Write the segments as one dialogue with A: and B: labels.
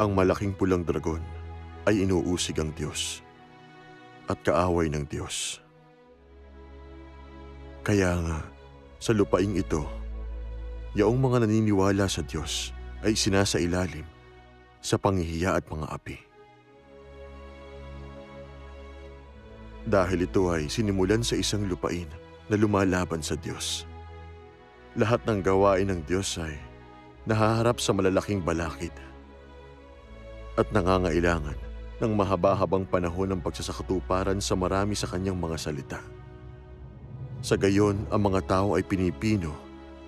A: Ang malaking pulang dragon ay inuusig ang Diyos at kaaway ng Diyos. Kaya nga, sa lupaing ito, yaong mga naniniwala sa Diyos ay sinasailalim sa panghihiya at mga api. Dahil ito ay sinimulan sa isang lupain na lumalaban sa Diyos. Lahat ng gawain ng Diyos ay nahaharap sa malalaking balakid at nangangailangan ng mahaba-habang panahon ng pagsasakatuparan sa marami sa kanyang mga salita. Sa gayon, ang mga tao ay pinipino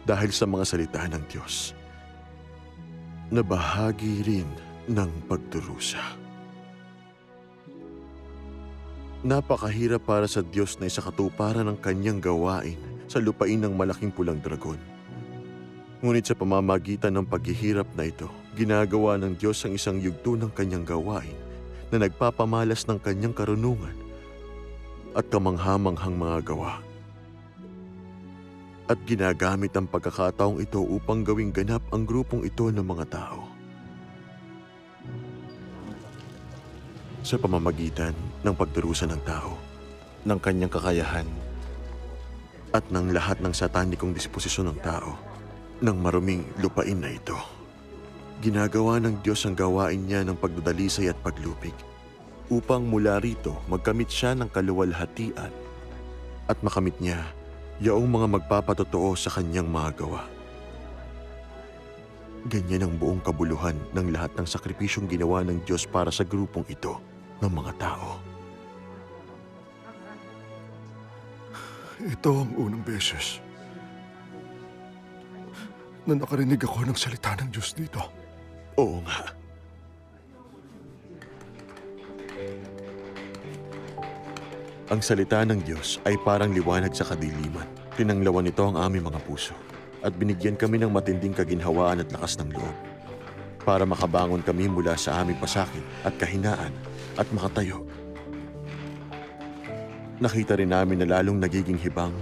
A: dahil sa mga salita ng Diyos na bahagi rin ng pagdurusa. Napakahirap para sa Diyos na isakatuparan ang kanyang gawain sa lupain ng malaking pulang dragon. Ngunit sa pamamagitan ng paghihirap na ito, ginagawa ng Diyos ang isang yugto ng kanyang gawain na nagpapamalas ng kanyang karunungan at kamanghamanghang mga gawa. At ginagamit ang pagkakataong ito upang gawing ganap ang grupong ito ng mga tao. Sa pamamagitan ng pagdurusa ng tao, ng kanyang kakayahan, at ng lahat ng satanikong disposisyon ng tao, ng maruming lupain na ito. Ginagawa ng Diyos ang gawain niya ng pagdadalisay at paglupig upang mula rito magkamit siya ng kaluwalhatian at makamit niya yaong mga magpapatotoo sa kanyang mga gawa. Ganyan ang buong kabuluhan ng lahat ng sakripisyong ginawa ng Diyos para sa grupong ito ng mga tao.
B: Ito ang unang beses na nakarinig ako ng salita ng Diyos dito.
A: Oo nga. Ang salita ng Diyos ay parang liwanag sa kadiliman. Pinanglawan nito ang aming mga puso at binigyan kami ng matinding kaginhawaan at lakas ng loob para makabangon kami mula sa aming pasakit at kahinaan at makatayo. Nakita rin namin na lalong nagiging hibang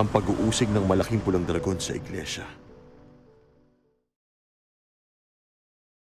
A: ang pag-uusig ng malaking pulang dragon sa iglesia.